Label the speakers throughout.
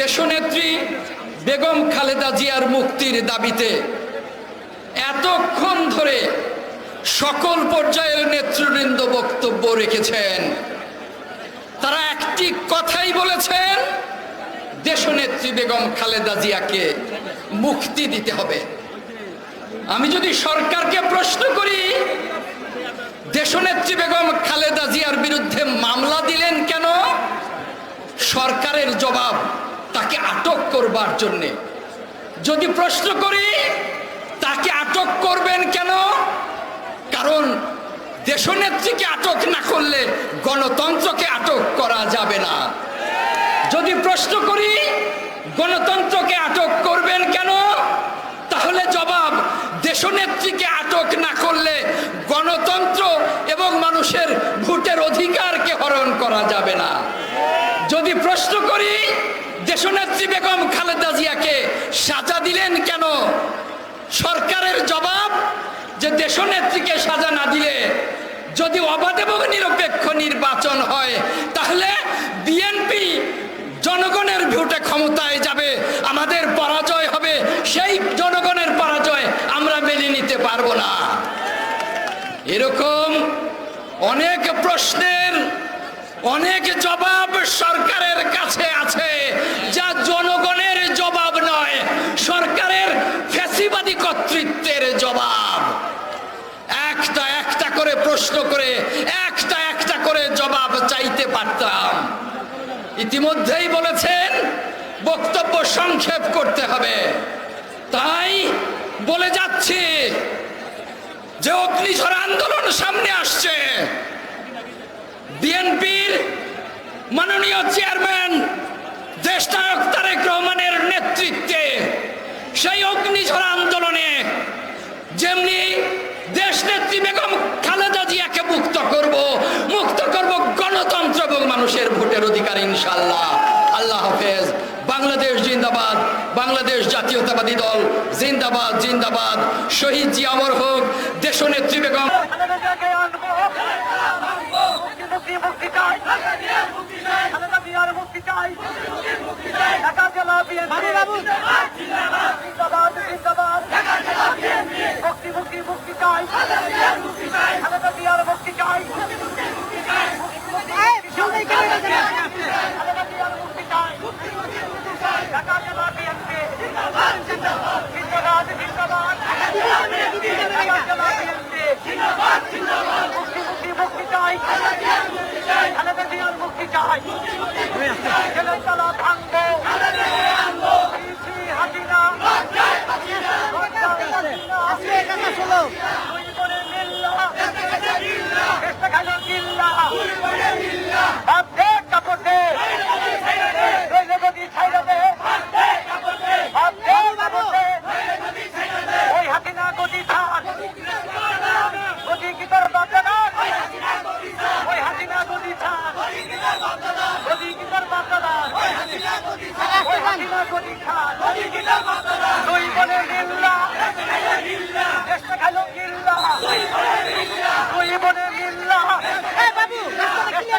Speaker 1: দেশনেত্রী বেগম খালেদা জিয়ার মুক্তির দাবিতে এতক্ষণ ধরে সকল পর্যায়ের নেতৃবৃন্দ বক্তব্য রেখেছেন। তারা একটি কথাই বলেছেন, দেশনেত্রী বেগম খালেদা জিয়াকে মুক্তি দিতে হবে। আমি যদি সরকারকে প্রশ্ন করি দেশনেত্রী বেগম খালেদা জিয়ার বিরুদ্ধে মামলা দিলেন কেন? সরকারের জবাব তাকে আটক করবার জন্যে। যদি প্রশ্ন করি, তাকে আটক করবেন কেন? কারণ দেশনেত্রীকে আটক না করলে গণতন্ত্রকে আটক করা যাবে না। যদি প্রশ্ন করি, গণতন্ত্রকে আটক করবেন কেন? তাহলে জবাব দেশনেত্রীকে আটক না করলে গণতন্ত্র এবং মানুষের ভোটের অধিকারকে হরণ করা যাবে না। যদি প্রশ্ন করি, দেশনেত্রী বেগম খালেদা জিয়াকে সাজা দিলেন কেন? সরকারের জবাব, যে দেশনেত্রীকে সাজা না দিলে যদি অবাধ এবং নিরপেক্ষ নির্বাচন হয় তাহলে বিএনপি জনগণের ভোটে ক্ষমতায় যাবে আমাদের পরাজয় হবে সেই জনগণের পরাজয় আমরা মেনে নিতে পারব না এরকম অনেক প্রশ্নের, অনেক জবাব সরকারের কাছে আছে, যা জনগণের জবাব নয়, সরকারের ফ্যাসিবাদী কর্তৃত্বের জবাব। একটা একটা করে প্রশ্ন করে, একটা একটা করে জবাব চাইতে পারতাম। ইতিমধ্যেই বলেছেন, বক্তব্য সংক্ষেপ করতে হবে। তাই বলে যাচ্ছি যে অগ্নিঝড় আন্দোলন সামনে আসছে, বিএনপির মাননীয় চেয়ারম্যান, দেশনায়ক তারেক রহমানের নেতৃত্বে সেই অগ্নিঝড় আন্দোলনে যেমনি দেশ নেত্রী বেগম খালেদা জিয়াকে মুক্ত করব মুক্ত করব গণতন্ত্র এবং মানুষের ভোটের অধিকার ইনশাল্লাহ আল্লাহ হাফেজ, বাংলাদেশ জিন্দাবাদ, বাংলাদেশ জাতীয়তাবাদী দল জিন্দাবাদ জিন্দাবাদ। শহীদ জি অমর হোক দেশনেত্রী বেগম।
Speaker 2: মুক্তি চাই খালেদা জিয়ার মুক্তি চাই ঢাকা জেলা বিএনপি জিন্দাবাদ জিন্দাবাদ মুক্তি মুক্তি মুক্তি চাই খালেদা জিয়ার মুক্তি চাই খালেদা জিয়ার মুক্তি চাই ঢাকা জেলা বিএনপি জিন্দাবাদ জিন্দাবাদ ঢাকা জেলা বিএনপি মুক্তি মুক্তি মুক্তি চাই খালেদা জিয়ার মুক্তি ছাড় দুই বলে মিল্লা চেষ্টা খালো কিল্লা দুই বলে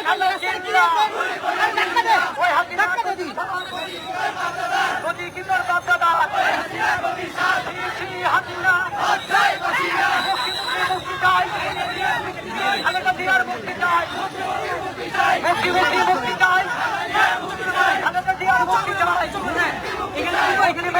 Speaker 2: খালো কিল্লা ওই হাসিনা গদি গদি কি তোর বাচ্চা হাসিনা মুক্তি মুক্তি চাই। খালেদা জিয়ার মুক্তি চাই। মুক্তি মুক্তি মুক্তি চাই। খালেদা জিয়ার মুক্তি চাই